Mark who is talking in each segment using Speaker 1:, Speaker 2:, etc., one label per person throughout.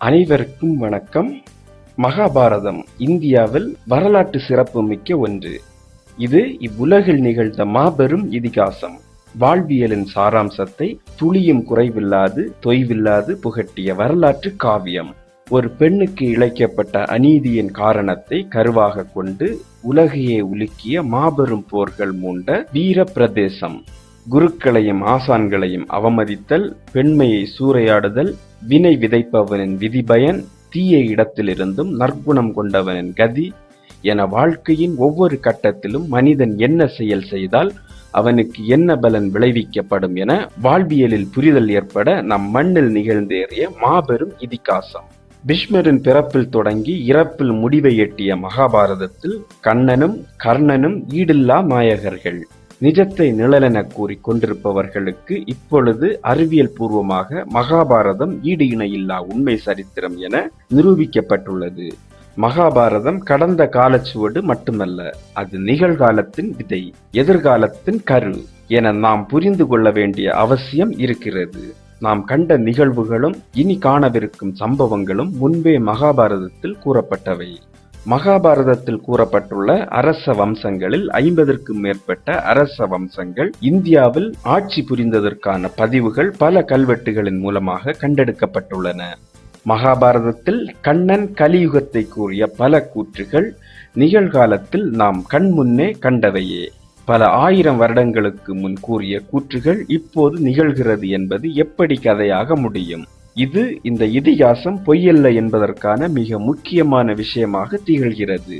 Speaker 1: அனைவருக்கும் வணக்கம். மகாபாரதம் இந்தியாவில் வரலாற்று சிறப்புமிக்க ஒன்று. இது இவ்வுலகில் நிகழ்ந்த மாபெரும் இதிகாசம். வாழ்வியலின் சாராம்சத்தை துளியும் குறைவில்லாது தொய்வில்லாது புகட்டிய வரலாற்று காவியம். ஒரு பெண்ணுக்கு இழைக்கப்பட்ட அநீதியின் காரணத்தை கருவாக கொண்டு உலகையே உலுக்கிய மாபெரும் போர்கள் மூண்ட வீர பிரதேசம் குருக்களையும் ஆசான்களையும் அவமதித்தல் பெண்மையை சூறையாடுதல் வினை விதைப்பவனின் விதிபயன் தீய இடத்திலிருந்தும் நற்குணம் கொண்டவனின் கதி என வாழ்க்கையின் ஒவ்வொரு கட்டத்திலும் மனிதன் என்ன செயல் செய்தால் அவனுக்கு என்ன பலன் விளைவிக்கப்படும் என வாழ்வியலில் புரிதல் ஏற்பட நம் மண்ணில் நிகழ்ந்தேறிய மாபெரும் இதிகாசம். பீஷ்மரின் பிறப்பில் தொடங்கி இறப்பில் முடிவை எட்டிய மகாபாரதத்தில் கண்ணனும் கர்ணனும் ஈடில்லா நாயகர்கள். நிஜத்தை நிழலென கூறி கொண்டிருப்பவர்களுக்கு இப்பொழுது அறிவியல் பூர்வமாக மகாபாரதம் ஈடு இணையில்லா உண்மை சரித்திரம் என நிரூபிக்கப்பட்டுள்ளது. மகாபாரதம் கடந்த காலச்சுவடு மட்டுமல்ல அது நிகழ்காலத்தின் விதை எதிர்காலத்தின் கரு என நாம் புரிந்து கொள்ள வேண்டிய அவசியம் இருக்கிறது. நாம் கண்ட நிகழ்வுகளும் இனி காணவிருக்கும் சம்பவங்களும் முன்பே மகாபாரதத்தில் கூறப்பட்டவை. மகாபாரதத்தில் கூறப்பட்டுள்ள அரச வம்சங்களில் ஐம்பதற்கும் மேற்பட்ட அரச வம்சங்கள் இந்தியாவில் ஆட்சி புரிந்ததற்கான பதிவுகள் பல கல்வெட்டுகளின் மூலமாக கண்டெடுக்கப்பட்டுள்ளன. மகாபாரதத்தில் கண்ணன் கலியுகத்தை கூறிய பல கூற்றுகள் நிகழ்காலத்தில் நாம் கண்முன்னே கண்டவையே. பல ஆயிரம் வருடங்களுக்கு முன் கூறிய கூற்றுகள் இப்போது நிகழ்கிறது என்பது எப்படி கதையாக முடியும்? இது இந்த இதிகாசம் பொய்யல்ல என்பதற்கான மிக முக்கியமான விஷயமாக திகழ்கிறது.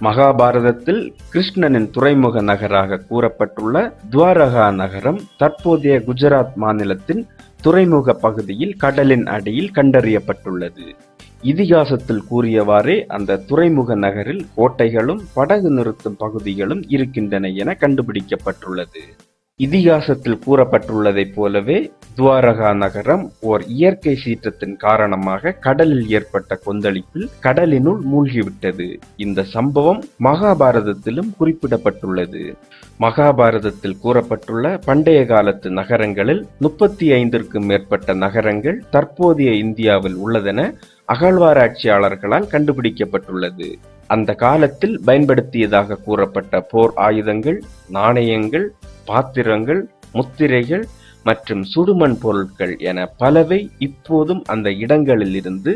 Speaker 1: மகாபாரதத்தில் கிருஷ்ணனின் துறைமுக நகராக கூறப்பட்டுள்ள துவாரகா நகரம் தற்போதைய குஜராத் மாநிலத்தின் துறைமுக பகுதியில் கடலின் அடியில் கண்டறியப்பட்டுள்ளது. இதிகாசத்தில் கூறியவாறே அந்த துறைமுக நகரில் கோட்டைகளும் படகு நிறுத்தும் பகுதிகளும் இருக்கின்றன என கண்டுபிடிக்கப்பட்டுள்ளது. இதிகாசத்தில் கூறப்பட்டுள்ளதைப் போலவே துவாரகா நகரம் ஓர் இயற்கை சீற்றத்தின் காரணமாக கடலில் ஏற்பட்ட கொந்தளிப்பில் கடலினுள் மூழ்கிவிட்டது. இந்த சம்பவம் மகாபாரதத்திலும் குறிப்பிடப்பட்டுள்ளது. மகாபாரதத்தில் கூறப்பட்டுள்ள பண்டைய காலத்து நகரங்களில் முப்பத்தி ஐந்திற்கும் மேற்பட்ட நகரங்கள் தற்போதைய இந்தியாவில் உள்ளதென அகழ்வாராய்ச்சியாளர்களால் கண்டுபிடிக்கப்பட்டுள்ளது. அந்த காலத்தில் பயன்படுத்தியதாக கூறப்பட்ட போர் ஆயுதங்கள் நாணயங்கள் பாத்திரங்கள் முத்திரைகள் மற்றும் சுடுமண் பொருட்கள் என பலவை இப்போதும் அந்த இடங்களிலிருந்து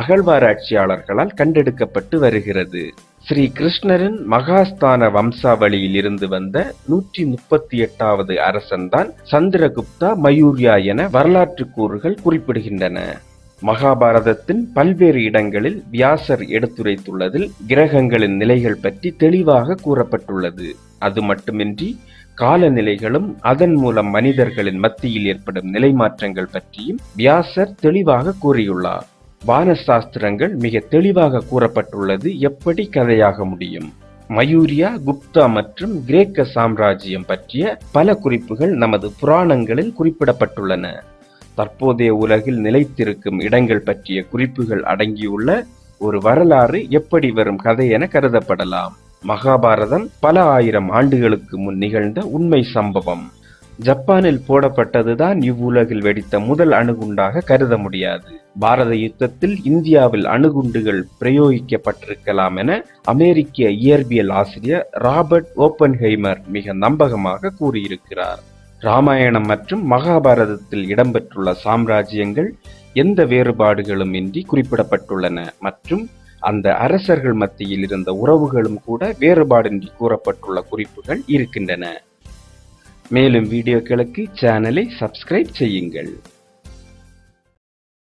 Speaker 1: அகழ்வாராய்ச்சியாளர்களால் கண்டெடுக்கப்பட்டு வருகிறது. ஸ்ரீ கிருஷ்ணரின் மகாஸ்தான வம்சாவளியில் இருந்து வந்த நூற்றி முப்பத்தி எட்டாவது அரசன்தான் சந்திரகுப்தா மயூர்யா என வரலாற்று கூறுகள் குறிப்பிடுகின்றன. மகாபாரதத்தின் பல்வேறு இடங்களில் வியாசர் எடுத்துரைத்துள்ளதில் கிரகங்களின் நிலைகள் பற்றி தெளிவாக கூறப்பட்டுள்ளது. அது மட்டுமின்றி காலநிலைகளும் அதன் மூலம் மனிதர்களின் மத்தியில் ஏற்படும் நிலை மாற்றங்கள் பற்றியும் வியாசர் தெளிவாக கூறியுள்ளார். வானசாஸ்திரங்கள் மிக தெளிவாக கூறப்பட்டுள்ளது எப்படி கதையாக முடியும்? மயூரியா குப்தா மற்றும் கிரேக்க சாம்ராஜ்யம் பற்றிய பல குறிப்புகள் நமது புராணங்களில் குறிப்பிடப்பட்டுள்ளன. தற்போதைய உலகில் நிலைத்திருக்கும் இடங்கள் பற்றிய குறிப்புகள் அடங்கியுள்ள ஒரு வரலாறு எப்படி வரும் கதை என கருதப்படலாம். மகாபாரதம் பல ஆயிரம் ஆண்டுகளுக்கு முன் நிகழ்ந்த உண்மை சம்பவம். ஜப்பானில் போடப்பட்டதுதான் இவ்வுலகில் வெடித்த முதல் அணுகுண்டாக கருத முடியாது. பாரத யுத்தத்தில் இந்தியாவில் அணுகுண்டுகள் பிரயோகிக்கப்பட்டிருக்கலாம் என அமெரிக்க இயற்பியல் ஆசிரியர் ராபர்ட் ஓப்பன்ஹெய்மர் மிக நம்பகமாக கூறியிருக்கிறார். ராமாயணம் மற்றும் மகாபாரதத்தில் இடம்பெற்றுள்ள சாம்ராஜ்யங்கள் எந்த வேறுபாடுகளும் இன்றி குறிப்பிடப்பட்டுள்ளன மற்றும் அந்த அரசர்கள் மத்தியில் இருந்த உறவுகளும் கூட வேறுபாடின்றி கூறப்பட்டுள்ள குறிப்புகள் இருக்கின்றன. மேலும் வீடியோக்களுக்கு சேனலை சப்ஸ்கிரைப் செய்யுங்கள்.